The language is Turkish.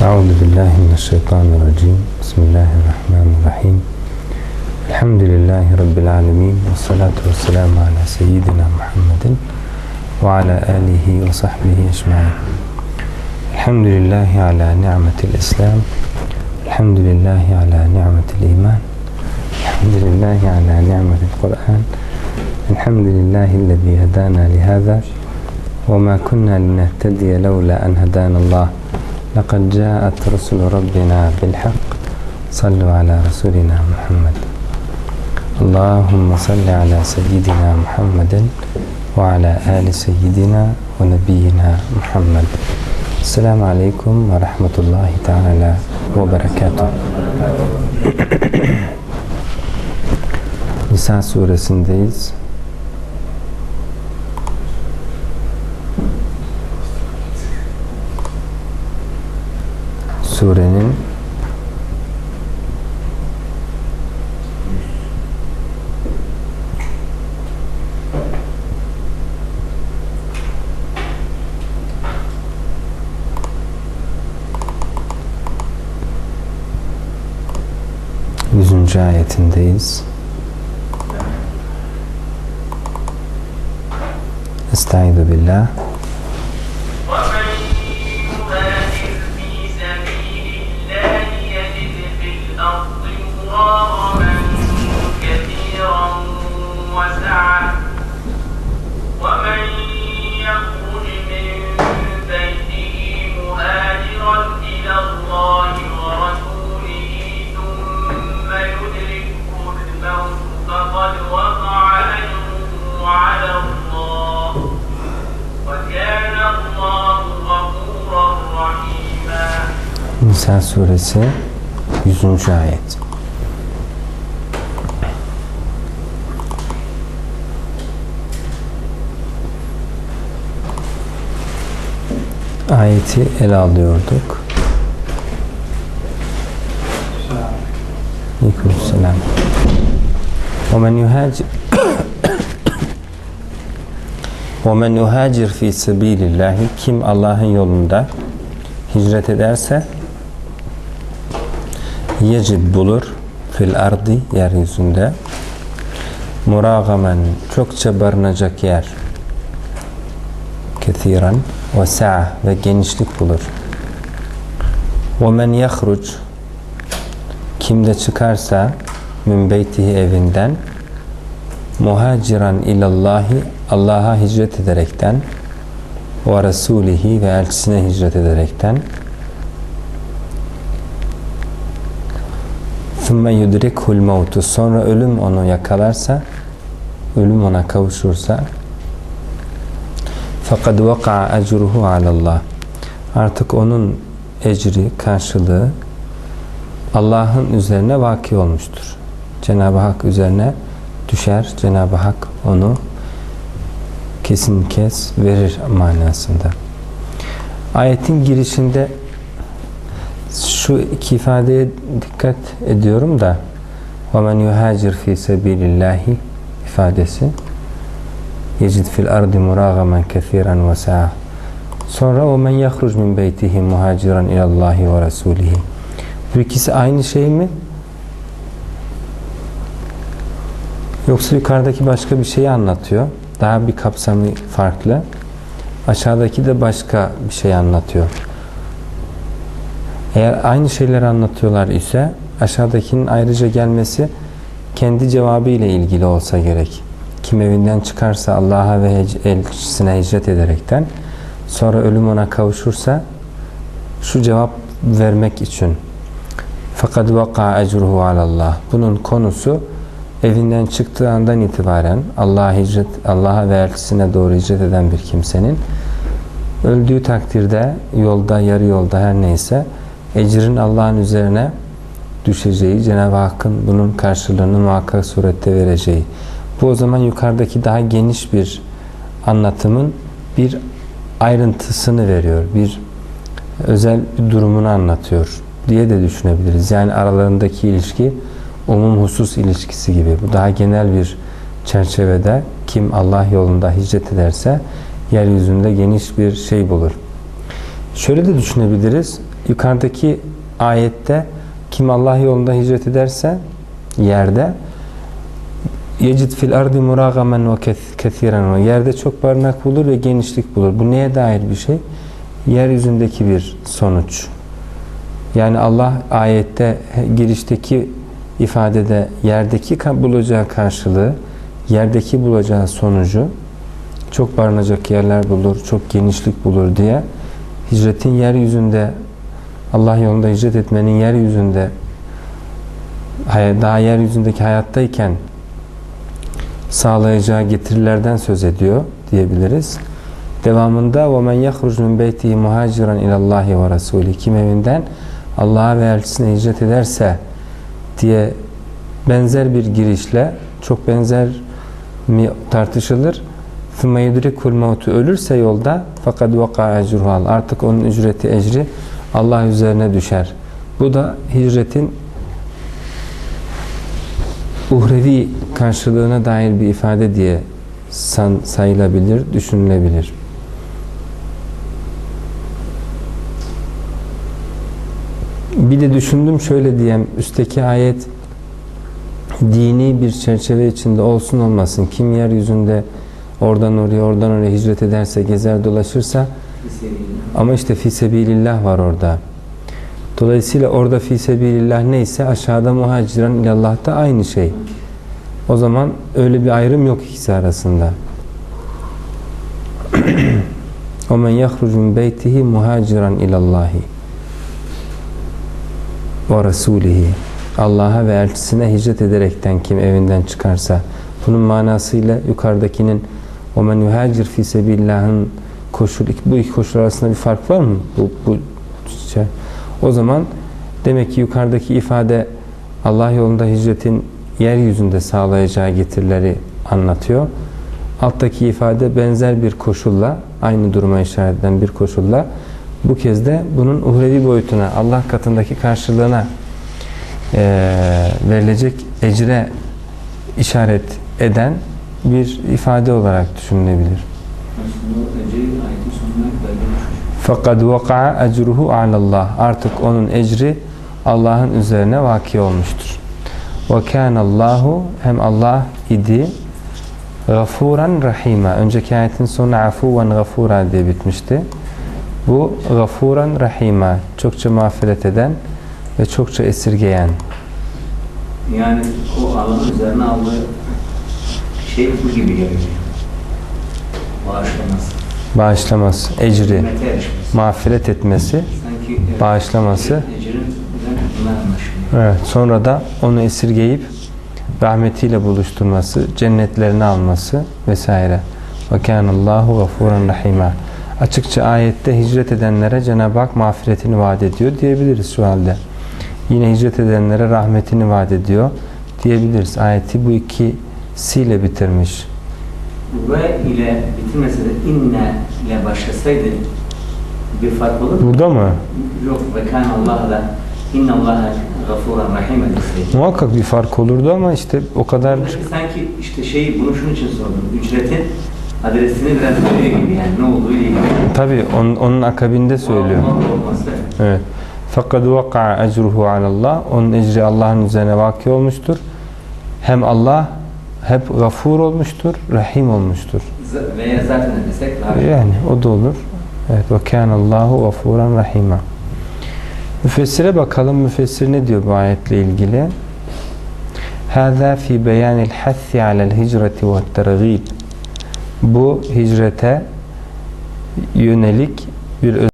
أعوذ بالله من الشيطان الرجيم. بسم الله الرحمن الرحيم. الحمد لله رب العالمين والصلاة والسلام على سيدنا محمد وعلى آله وصحبه أجمعين. الحمد لله على نعمة الإسلام. الحمد لله على نعمة الإيمان. الحمد لله على نعمة القرآن. الحمد لله الذي هدانا لهذا. وما كنا لنهتدي لولا أن هدانا الله. لقد جاءت رسل ربنا بالحق. صلوا على رسولنا محمد. اللهم صل على سيدنا محمد وعلى آل سيدنا ونبينا محمد. السلام عليكم ورحمة الله تعالى وبركاته. Nisa suresindeyiz. Surenin yüzüncü ayetindeyiz. Estaizu billah. Nisa suresi 100. ayet. Ayeti ele alıyorduk. Aleykümselam. وَمَنْ يُهَاجِرْ وَمَنْ يُهَاجِرْ فِي سَب۪يلِ اللّٰهِ Kim Allah'ın yolunda hicret ederse yecid bulur fil ardi yeryüzünde. Muragamen çokça barınacak yer. Kethiren ve sa'a ve genişlik bulur. Ve men yahruc kimde çıkarsa min beytihi evinden muhaciran ilallahi Allah'a hicret ederekten ve Resulihi ve elçisine hicret ederekten ثُمَّ يُدْرِكْهُ الْمَوْتُ Sonra ölüm onu yakalarsa, ölüm ona kavuşursa فَقَدْ وَقَعَ اَجْرُهُ عَلَى اللّٰهِ Artık onun ecri, karşılığı Allah'ın üzerine vaki olmuştur. Cenab-ı Hak üzerine düşer. Cenab-ı Hak onu kesin kes verir manasında. Ayetin girişinde şu iki ifadeye dikkat ediyorum da وَمَنْ يُهَاجِرْ ف۪ي سَب۪يلِ اللّٰهِ ifadesi يَجِدْ فِي الْأَرْضِ مُرَاغَمًا كَثِيرًا وَسَعًا Sonra وَمَنْ يَخْرُجْ مِنْ بَيْتِهِ مُهَاجِرًا اِلَى اللّٰهِ وَرَسُولِهِ Bu ikisi aynı şey mi? Yoksa yukarıdaki başka bir şeyi anlatıyor. Daha bir kapsamı farklı. Aşağıdaki de başka bir şey anlatıyor. Eğer aynı şeyleri anlatıyorlar ise aşağıdakinin ayrıca gelmesi kendi cevabı ile ilgili olsa gerek. Kim evinden çıkarsa Allah'a ve elçisine hicret ederekten sonra ölüm ona kavuşursa şu cevap vermek için fakat vaka ecruhu alallah. Bunun konusu evinden çıktığı andan itibaren Allah'a hicret Allah'a ve elçisine doğru hicret eden bir kimsenin öldüğü takdirde yolda yarı yolda her neyse ecrin Allah'ın üzerine düşeceği, Cenab-ı Hakk'ın bunun karşılığını muhakkak surette vereceği. Bu o zaman yukarıdaki daha geniş bir anlatımın bir ayrıntısını veriyor. Bir özel bir durumunu anlatıyor diye de düşünebiliriz. Yani aralarındaki ilişki umum husus ilişkisi gibi. Bu daha genel bir çerçevede kim Allah yolunda hicret ederse yeryüzünde geniş bir şey bulur. Şöyle de düşünebiliriz. Yukarıdaki ayette kim Allah yolunda hicret ederse yerde yecid fil ardi muragamen ve keth- kethiren yerde çok barınak bulur ve genişlik bulur. Bu neye dair bir şey? Yeryüzündeki bir sonuç. Yani Allah ayette girişteki ifadede yerdeki bulacağı karşılığı, yerdeki bulacağı sonucu çok barınacak yerler bulur, çok genişlik bulur diye hicretin yeryüzünde Allah yolunda hicret etmenin yeryüzünde hay- daha yeryüzündeki hayattayken sağlayacağı getirilerden söz ediyor diyebiliriz. Devamında وَمَنْ يَخْرُجْ مِنْ بَيْتِهِ مُهَاجِرًا اِلَى اللّٰهِ وَرَسُولِهِ Kim evinden Allah'a ve elçisine hicret ederse diye benzer bir girişle çok benzer mi tartışılır. ثُمَّ يُدْرِكُ الْمَوْتُ Ölürse yolda fakat وَقَعَ اَجْرُهَا Artık onun ücreti, ecri Allah üzerine düşer. Bu da hicretin uhrevi karşılığına dair bir ifade diye san, sayılabilir, düşünülebilir. Bir de düşündüm şöyle diyeyim, üstteki ayet dini bir çerçeve içinde olsun olmasın. Kim yeryüzünde oradan oraya, oradan oraya hicret ederse, gezer dolaşırsa ama işte fi sebilillah var orada. Dolayısıyla orada fi sebilillah neyse aşağıda muhaciran ilallah da aynı şey. O zaman öyle bir ayrım yok ikisi arasında. وَمَنْ يَخْرُجُ مِنْ بَيْتِهِ مُهَاجِرًا اِلَى اللّٰهِ وَرَسُولِهِ Allah'a ve elçisine hicret ederekten kim evinden çıkarsa bunun manasıyla yukarıdakinin وَمَنْ يُهَاجِرْ فِي سَبِيلَّه'ın koşul, bu iki koşul arasında bir fark var mı? Bu, bu şey. O zaman demek ki yukarıdaki ifade Allah yolunda hicretin yeryüzünde sağlayacağı getirileri anlatıyor. Alttaki ifade benzer bir koşulla, aynı duruma işaret eden bir koşulla bu kez de bunun uhrevi boyutuna, Allah katındaki karşılığına eee, verilecek ecre işaret eden bir ifade olarak düşünülebilir. Fakat vaka'a ecruhu alallah. Artık onun ecri Allah'ın üzerine vaki olmuştur. Ve kânallahu hem Allah idi gafuran rahima. Önceki ayetin sonu afuven gafura diye bitmişti. Bu gafuran rahima. Çokça mağfiret eden ve çokça esirgeyen. Yani o Allah'ın üzerine aldığı şey bu gibi geliyor. Bağışlaması. Bağışlaması, ecri, mağfiret etmesi, Sanki evet, bağışlaması. Ecrin. Evet, sonra da onu esirgeyip rahmetiyle buluşturması, cennetlerini alması vesaire. Ve kânallâhu gafûran rahîmâ. Açıkça ayette hicret edenlere Cenab-ı Hak mağfiretini vaat ediyor diyebiliriz şu halde. Yine hicret edenlere rahmetini vaat ediyor diyebiliriz. Ayeti bu ikisiyle bitirmiş. Ve ile bitirmese de inne ile başlasaydı bir fark olur? Burada mı? Yok. Ve kan Allah da inne Allah'a gafuran rahim deseydi. Muhakkak bir fark olurdu ama işte o kadar sanki işte şeyi bunu şunun için sordum. Ücretin adresini biraz veriyor gibi yani ne olduğu ile ilgili. tabi onun, onun akabinde söylüyor. Olması. Evet. Fakat vaka'a ecruhu alallah. Onun ecri Allah'ın üzerine vaki olmuştur. Hem Allah hep gafur olmuştur, rahim olmuştur. Z- Veya zaten desek. Yani o da olur. Evet. Ve kânallâhu gafuran rahîmâ. Müfessire bakalım. Müfessir ne diyor bu ayetle ilgili? Hâzâ fî beyanil hassi alel hicreti ve tergîb. Bu hicrete yönelik bir